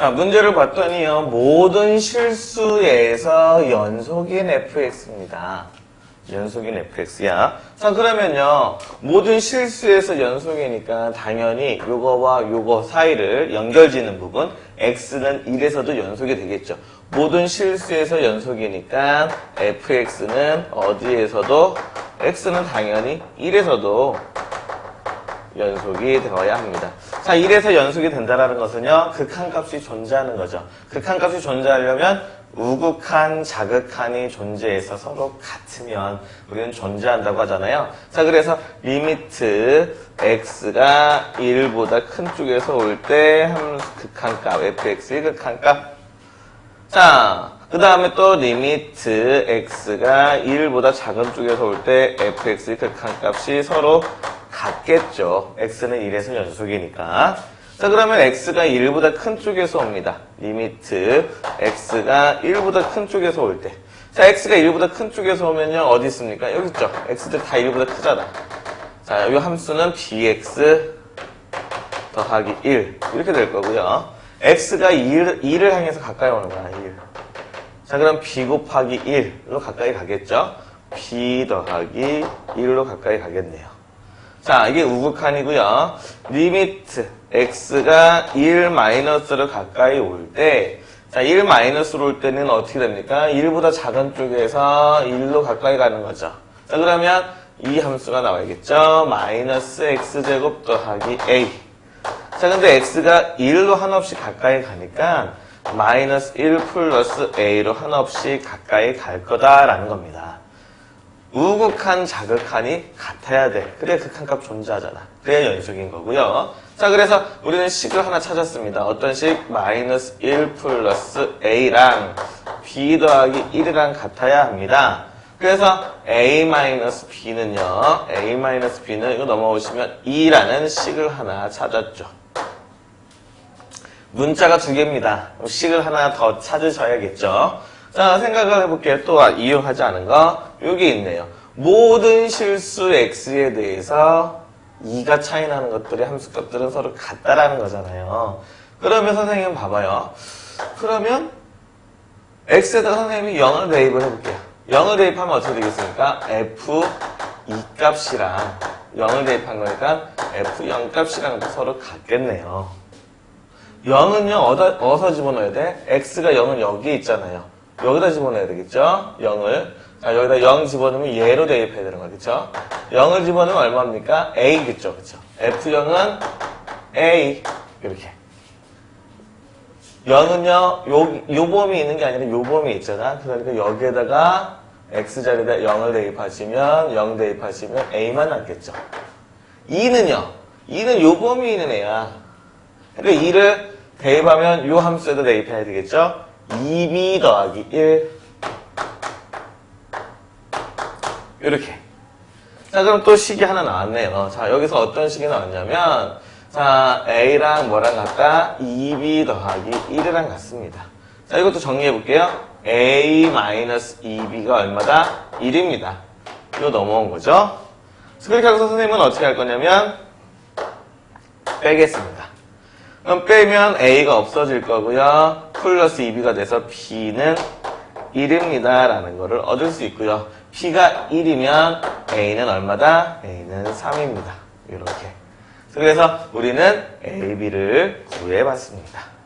자, 문제를 봤더니요. 모든 실수에서 연속인 fx입니다. 연속인 fx야. 자, 그러면요. 모든 실수에서 연속이니까 당연히 요거와 요거 사이를 연결짓는 부분 x는 1에서도 연속이 되겠죠. 모든 실수에서 연속이니까 fx는 어디에서도 x는 당연히 1에서도 연속이 되어야 합니다. 자, 1에서 연속이 된다는 것은요, 극한 값이 존재하는 거죠. 극한 값이 존재하려면 우극한, 자극한이 존재해서 서로 같으면 우리는 존재한다고 하잖아요. 자, 그래서 리미트 x가 1보다 큰 쪽에서 올때 함수 극한 값, fx의 극한 값. 자, 그 다음에 또 리미트 x가 1보다 작은 쪽에서 올 때 fx의 극한값이 서로 같겠죠. x는 1에서 연속이니까. 자, 그러면 x가 1보다 큰 쪽에서 옵니다. 리미트 x가 1보다 큰 쪽에서 올 때. 자, x가 1보다 큰 쪽에서 오면요. 어디 있습니까? 여기 있죠. x들 다 1보다 크잖아. 자, 이 함수는 bx 더하기 1 이렇게 될 거고요. x가 1, 2를 향해서 가까이 오는 거야. 1. 자, 그럼 b 곱하기 1로 가까이 가겠죠? b 더하기 1로 가까이 가겠네요. 자, 이게 우극한이고요. 리미트 x가 1 마이너스로 가까이 올 때, 자, 1 마이너스로 올 때는 어떻게 됩니까? 1보다 작은 쪽에서 1로 가까이 가는 거죠. 자, 그러면 이 함수가 나와야겠죠? 마이너스 x제곱 더하기 a. 자, 근데 x가 1로 한없이 가까이 가니까 마이너스 1 플러스 a로 한없이 가까이 갈 거다라는 겁니다. 우극한 자극한이 같아야 돼. 그래야 극한값 존재하잖아. 그래야 연속인 거고요. 자, 그래서 우리는 식을 하나 찾았습니다. 어떤 식? 마이너스 1 플러스 a랑 b 더하기 1이랑 같아야 합니다. 그래서 a 마이너스 b는요. a 마이너스 b는 이거 넘어오시면 2라는 식을 하나 찾았죠. 문자가 두 개입니다. 그럼 식을 하나 더 찾으셔야겠죠. 자, 생각을 해볼게요. 또 이용하지 않은 거. 여기 있네요. 모든 실수 x에 대해서 2가 차이 나는 것들이 함수값들은 서로 같다라는 거잖아요. 그러면 선생님 봐봐요. 그러면 x에다 선생님이 0을 대입을 해볼게요. 0을 대입하면 어떻게 되겠습니까? f 2 값이랑 0을 대입한 거니까 f 0 값이랑 서로 같겠네요. 0은요, 어디다, 어디서 집어넣어야 돼? x가 0은 여기 있잖아요. 여기다 집어넣어야 되겠죠? 0을. 자, 여기다 0 집어넣으면 얘로 대입해야 되는 거겠죠? 0을 집어넣으면 얼마입니까? a겠죠, 그쵸? f0은 a. 이렇게. 0은요, 요, 요 범위 있는 게 아니라 요 범위 있잖아. 그러니까 여기에다가 x자리에다 0을 대입하시면, 0 대입하시면 a만 남겠죠. 2는요, 2는 요 범위 있는 애야. 그러니까 2를 대입하면 요 함수에도 대입해야 되겠죠? 2b 더하기 1 이렇게. 자 그럼 또 식이 하나 나왔네요. 자 여기서 어떤 식이 나왔냐면 자 a랑 뭐랑 같다? 2b 더하기 1이랑 같습니다. 자 이것도 정리해 볼게요. A 마이너스 2b가 얼마다? 1입니다. 이거 넘어온 거죠? 그렇게 하고서 선생님은 어떻게 할 거냐면 빼겠습니다. 그럼 빼면 A가 없어질 거고요. 플러스 2B가 돼서 B는 1입니다. 라는 거를 얻을 수 있고요. B가 1이면 A는 얼마다? A는 3입니다. 이렇게. 그래서 우리는 A, B를 구해봤습니다.